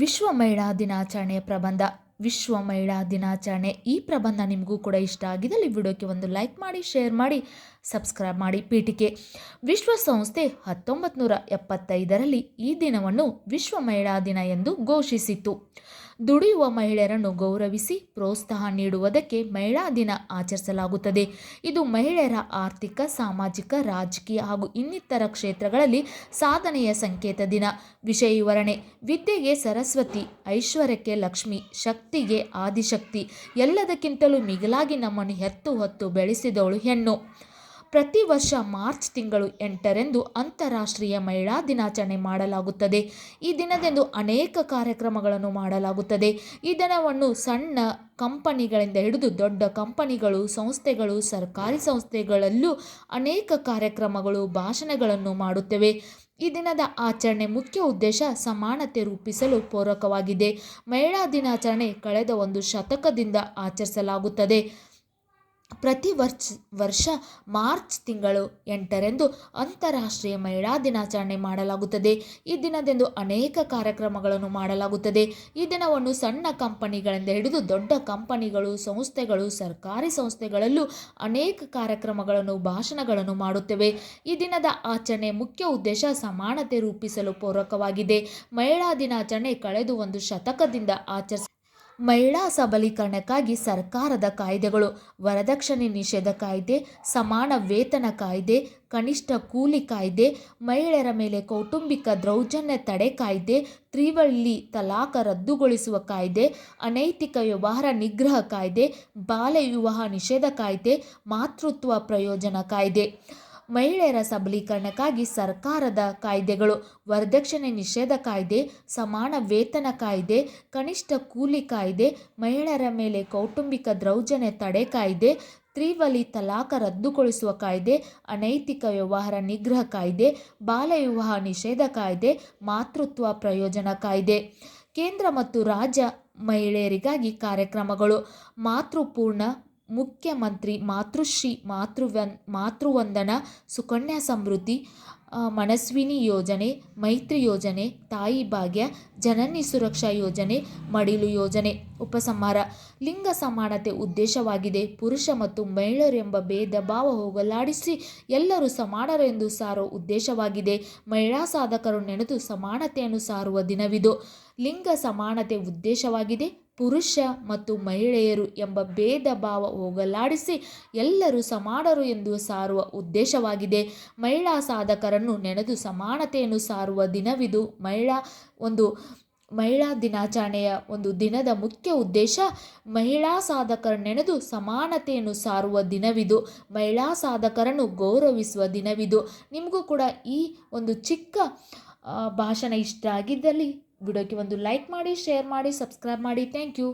ವಿಶ್ವ ಮಹಿಳಾ ದಿನಾಚರಣೆಯ ಪ್ರಬಂಧ. ವಿಶ್ವ ಮಹಿಳಾ ದಿನಾಚರಣೆ ಈ ಪ್ರಬಂಧ ನಿಮಗೂ ಕೂಡ ಇಷ್ಟ ಆಗಿದ್ದಲ್ಲಿ ವಿಡಿಯೋಕ್ಕೆ ಒಂದು ಲೈಕ್ ಮಾಡಿ, ಶೇರ್ ಮಾಡಿ. ಸಬ್ಸ್ಕ್ರೈಬ್ ಮಾಡಿ ಪೀಠಿಕೆ. ವಿಶ್ವಸಂಸ್ಥೆ ಹತ್ತೊಂಬತ್ತು ನೂರ ಎಪ್ಪತ್ತೈದರಲ್ಲಿ ಈ ದಿನವನ್ನು ವಿಶ್ವ ಮಹಿಳಾ ದಿನ ಎಂದು ಘೋಷಿಸಿತು ದುಡಿಯುವ ಮಹಿಳೆಯರನ್ನು ಗೌರವಿಸಿ ಪ್ರೋತ್ಸಾಹ ನೀಡುವುದಕ್ಕೆ ಮಹಿಳಾ ದಿನ ಆಚರಿಸಲಾಗುತ್ತದೆ. ಇದು ಮಹಿಳೆಯರ ಆರ್ಥಿಕ, ಸಾಮಾಜಿಕ, ರಾಜಕೀಯ ಹಾಗೂ ಇನ್ನಿತರ ಕ್ಷೇತ್ರಗಳಲ್ಲಿ ಸಾಧನೆಯ ಸಂಕೇತ ದಿನ. ವಿಷಯ ವಿವರಣೆ, ವಿದ್ಯೆಗೆ ಸರಸ್ವತಿ, ಐಶ್ವರ್ಯಕ್ಕೆ ಲಕ್ಷ್ಮಿ, ಶಕ್ತಿಗೆ ಆದಿಶಕ್ತಿ, ಎಲ್ಲದಕ್ಕಿಂತಲೂ ಮಿಗಿಲಾಗಿ ನಮ್ಮನ್ನು ಹೆತ್ತು ಹೊತ್ತು ಬೆಳೆಸಿದವಳು ಹೆಣ್ಣು. ಪ್ರತಿ ವರ್ಷ ಮಾರ್ಚ್ ತಿಂಗಳು ಎಂಟರಂದು ಅಂತಾರಾಷ್ಟ್ರೀಯ ಮಹಿಳಾ ದಿನಾಚರಣೆ ಮಾಡಲಾಗುತ್ತದೆ. ಈ ದಿನದಂದು ಅನೇಕ ಕಾರ್ಯಕ್ರಮಗಳನ್ನು ಮಾಡಲಾಗುತ್ತದೆ. ಈ ದಿನವನ್ನು ಸಣ್ಣ ಕಂಪನಿಗಳಿಂದ ಹಿಡಿದು ದೊಡ್ಡ ಕಂಪನಿಗಳು, ಸಂಸ್ಥೆಗಳು, ಸರ್ಕಾರಿ ಸಂಸ್ಥೆಗಳಲ್ಲೂ ಅನೇಕ ಕಾರ್ಯಕ್ರಮಗಳು, ಭಾಷಣಗಳನ್ನು ಮಾಡುತ್ತವೆ. ಈ ದಿನದ ಆಚರಣೆ ಮುಖ್ಯ ಉದ್ದೇಶ ಸಮಾನತೆ ರೂಪಿಸಲು ಪೂರಕವಾಗಿದೆ. ಮಹಿಳಾ ದಿನಾಚರಣೆ ಕಳೆದ ಒಂದು ಶತಕದಿಂದ ಆಚರಿಸಲಾಗುತ್ತದೆ. ಪ್ರತಿ ವರ್ಷ ವರ್ಷ ಮಾರ್ಚ್ ತಿಂಗಳು ಎಂಟರಂದು ಅಂತಾರಾಷ್ಟ್ರೀಯ ಮಹಿಳಾ ದಿನಾಚರಣೆ ಮಾಡಲಾಗುತ್ತದೆ. ಈ ದಿನದಂದು ಅನೇಕ ಕಾರ್ಯಕ್ರಮಗಳನ್ನು ಮಾಡಲಾಗುತ್ತದೆ. ಈ ದಿನವನ್ನು ಸಣ್ಣ ಕಂಪನಿಗಳಿಂದ ಹಿಡಿದು ದೊಡ್ಡ ಕಂಪನಿಗಳು, ಸಂಸ್ಥೆಗಳು, ಸರ್ಕಾರಿ ಸಂಸ್ಥೆಗಳಲ್ಲೂ ಅನೇಕ ಕಾರ್ಯಕ್ರಮಗಳನ್ನು, ಭಾಷಣಗಳನ್ನು ಮಾಡುತ್ತವೆ. ಈ ದಿನದ ಆಚರಣೆ ಮುಖ್ಯ ಉದ್ದೇಶ ಸಮಾನತೆ ರೂಪಿಸಲು ಪೂರಕವಾಗಿದೆ. ಮಹಿಳಾ ದಿನಾಚರಣೆ ಕಳೆದು ಒಂದು ಶತಕದಿಂದ ಆಚರಿಸ ಮಹಿಳಾ ಸಬಲೀಕರಣಕ್ಕಾಗಿ ಸರ್ಕಾರದ ಕಾಯ್ದೆಗಳು, ವರದಕ್ಷಿಣೆ ನಿಷೇಧ ಕಾಯ್ದೆ, ಸಮಾನ ವೇತನ ಕಾಯ್ದೆ, ಕನಿಷ್ಠ ಕೂಲಿ ಕಾಯ್ದೆ, ಮಹಿಳೆಯರ ಮೇಲೆ ಕೌಟುಂಬಿಕ ದೌರ್ಜನ್ಯ ತಡೆ ಕಾಯ್ದೆ ತ್ರಿವಳ್ಳಿ ತಲಾಖ ರದ್ದುಗೊಳಿಸುವ ಕಾಯ್ದೆ, ಅನೈತಿಕ ವ್ಯವಹಾರ ನಿಗ್ರಹ ಕಾಯ್ದೆ ಬಾಲ್ಯ ವಿವಾಹ ನಿಷೇಧ ಕಾಯ್ದೆ, ಮಾತೃತ್ವ ಪ್ರಯೋಜನ ಕಾಯ್ದೆ. ಮಹಿಳೆಯರ ಸಬಲೀಕರಣಕ್ಕಾಗಿ ಸರ್ಕಾರದ ಕಾಯ್ದೆಗಳು, ವರದಕ್ಷಿಣೆ ನಿಷೇಧ ಕಾಯ್ದೆ, ಸಮಾನ ವೇತನ ಕಾಯ್ದೆ, ಕನಿಷ್ಠ ಕೂಲಿ ಕಾಯ್ದೆ, ಮಹಿಳೆಯರ ಮೇಲೆ ಕೌಟುಂಬಿಕ ದೌರ್ಜನ್ಯ ತಡೆ ಕಾಯ್ದೆ ತ್ರಿವಲಿ ತಲಾಖ ರದ್ದುಗೊಳಿಸುವ ಕಾಯ್ದೆ, ಅನೈತಿಕ ವ್ಯವಹಾರ ನಿಗ್ರಹ ಕಾಯ್ದೆ ಬಾಲ್ಯ ವಿವಾಹ ನಿಷೇಧ ಕಾಯ್ದೆ, ಮಾತೃತ್ವ ಪ್ರಯೋಜನ ಕಾಯ್ದೆ. ಕೇಂದ್ರ ಮತ್ತು ರಾಜ್ಯ ಮಹಿಳೆಯರಿಗಾಗಿ ಕಾರ್ಯಕ್ರಮಗಳು, ಮಾತೃಪೂರ್ಣ ಮುಖ್ಯಮಂತ್ರಿ ಮಾತೃಶ್ರೀ ಮಾತೃವನ್, ಮಾತೃವಂದನ, ಸುಕನ್ಯಾ ಸಮೃದ್ಧಿ ಮನಸ್ವಿನಿ ಯೋಜನೆ, ಮೈತ್ರಿ ಯೋಜನೆ, ತಾಯಿ ಭಾಗ್ಯ, ಜನನಿ ಸುರಕ್ಷಾ ಯೋಜನೆ, ಮಡಿಲು ಯೋಜನೆ, ಉಪಸಂಹಾರ. ಲಿಂಗ ಸಮಾನತೆ ಉದ್ದೇಶವಾಗಿದೆ. ಪುರುಷ ಮತ್ತು ಮಹಿಳೆಯರೆಂಬ ಭೇದ ಭಾವ ಹೋಗಲಾಡಿಸಿ ಎಲ್ಲರೂ ಸಮಾನರೆಂದು ಸಾರೋ ಉದ್ದೇಶವಾಗಿದೆ. ಮಹಿಳಾ ಸಾಧಕರು ನೆನೆದು ಸಮಾನತೆಯನ್ನು ಸಾರುವ ದಿನವಿದು. ಲಿಂಗ ಸಮಾನತೆ ಉದ್ದೇಶವಾಗಿದೆ. ಪುರುಷ ಮತ್ತು ಮಹಿಳೆಯರು ಎಂಬ ಭೇದ ಭಾವ ಹೋಗಲಾಡಿಸಿ ಎಲ್ಲರೂ ಸಮಾನರು ಎಂದು ಸಾರುವ ಉದ್ದೇಶವಾಗಿದೆ. ಮಹಿಳಾ ಸಾಧಕರನ್ನು ನೆನೆದು ಸಮಾನತೆಯನ್ನು ಸಾರುವ ದಿನವಿದು. ಮಹಿಳಾ ಒಂದು ಮಹಿಳಾ ದಿನಾಚರಣೆಯ ಒಂದು ದಿನದ ಮುಖ್ಯ ಉದ್ದೇಶ ಮಹಿಳಾ ಸಾಧಕರ ನೆನೆದು ಸಮಾನತೆಯನ್ನು ಸಾರುವ ದಿನವಿದು. ಮಹಿಳಾ ಸಾಧಕರನ್ನು ಗೌರವಿಸುವ ದಿನವಿದು. ನಿಮಗೂ ಕೂಡ ಈ ಒಂದು ಚಿಕ್ಕ ಭಾಷಣ ಇಷ್ಟ ಆಗಿದ್ದಲ್ಲಿ ವಿಡಿಯೋಕ್ಕೆ ಒಂದು ಲೈಕ್ ಮಾಡಿ ಶೇರ್ ಮಾಡಿ ಸಬ್ಸ್ಕ್ರೈಬ್ ಮಾಡಿ. Thank you.